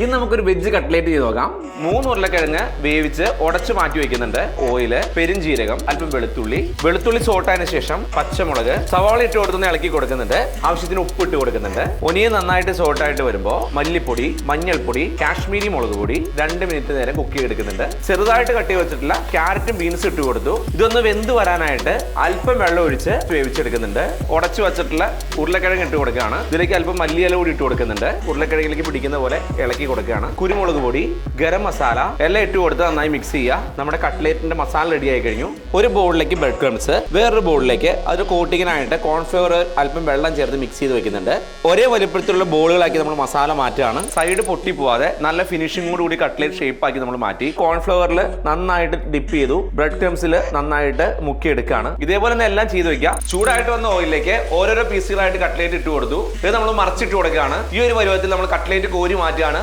ഇന്ന് നമുക്കൊരു veg cutlet ചെയ്ത് നോക്കാം. മൂന്ന് ഉരുളക്കിഴങ്ങ് വേവിച്ച് ഉടച്ചു മാറ്റി വെക്കുന്നുണ്ട്. ഓയിൽ പെരിഞ്ജീരകം അല്പം വെളുത്തുള്ളി. വെളുത്തുള്ളി സോട്ടായതിനു ശേഷം പച്ചമുളക് സവാള ഇട്ട് കൊടുത്തുനിന്ന് ഇളക്കി കൊടുക്കുന്നുണ്ട്. ആവശ്യത്തിന് ഉപ്പ് ഇട്ട് കൊടുക്കുന്നുണ്ട്. ഒനിയൻ നന്നായിട്ട് സോട്ടായിട്ട് വരുമ്പോൾ മല്ലിപ്പൊടി മഞ്ഞൾപ്പൊടി കാശ്മീരി മുളക് പൊടി രണ്ട് മിനിറ്റ് നേരം കുക്ക് ചെയ്തെടുക്കുന്നുണ്ട്. ചെറുതായിട്ട് കട്ടി വെച്ചിട്ടുള്ള ക്യാരറ്റും ബീൻസും ഇട്ട് കൊടുത്തു. ഇതൊന്ന് വെന്ത് വരാനായിട്ട് അല്പം വെള്ളം ഒഴിച്ച് വേവിച്ചെടുക്കുന്നുണ്ട്. ഉടച്ചു വെച്ചിട്ടുള്ള ഉരുളക്കിഴങ്ങ് ഇട്ട് കൊടുക്കുകയാണ്. ഇതിലേക്ക് അല്പം മല്ലിയില കൂടി ഇട്ട് കൊടുക്കുന്നുണ്ട്. ഉരുളക്കിഴങ്ങിലേക്ക് പിടിക്കുന്ന പോലെ ഇളക്കി കൊടുക്കുകയാണ്. കുരുമുളക് പൊടി ഗരം മസാല എല്ലാം ഇട്ട് കൊടുത്ത് നന്നായി മിക്സ് ചെയ്യുക. നമ്മുടെ കട്ട്ലേറ്റിന്റെ മസാല റെഡി ആയി കഴിഞ്ഞു. ഒരു ബോളിലേക്ക് ബ്രെഡ് ക്രംസ് വേറൊരു ബോളിലേക്ക് അതൊരു കോട്ടിങ്ങിനായിട്ട് കോൺഫ്ലവർ അല്പം വെള്ളം ചേർത്ത് മിക്സ് ചെയ്ത് വെക്കുന്നുണ്ട്. ഒരേ വലിപ്പത്തിലുള്ള ബോളുകളാക്കി നമ്മൾ മസാല മാറ്റുകയാണ്. സൈഡ് പൊട്ടി പോവാതെ നല്ല ഫിനിഷിങ്ങോട് കൂടി കട്ട്ലേറ്റ് ഷേപ്പ് ആക്കി നമ്മൾ മാറ്റി. കോൺഫ്ലവറിൽ നന്നായിട്ട് ഡിപ്പ് ചെയ്തു. ബ്രെഡ് ക്രംസിൽ നന്നായിട്ട് മുക്കിയെടുക്കുകയാണ് ഇതേപോലെ തന്നെ എല്ലാം ചെയ്ത് വെക്കുക. ചൂടായിട്ട് വന്ന ഓയിലിലേക്ക് ഓരോരോ പീസുകളായിട്ട് കട്ട്ലേറ്റ് ഇട്ട് കൊടുത്തു. ഇത് നമ്മൾ മറിച്ചിട്ട് കൊടുക്കുകയാണ്. ഈ ഒരു പരുവത്തിൽ നമ്മൾ കട്ട്ലേറ്റ് കോരി മാറ്റുകയാണ്.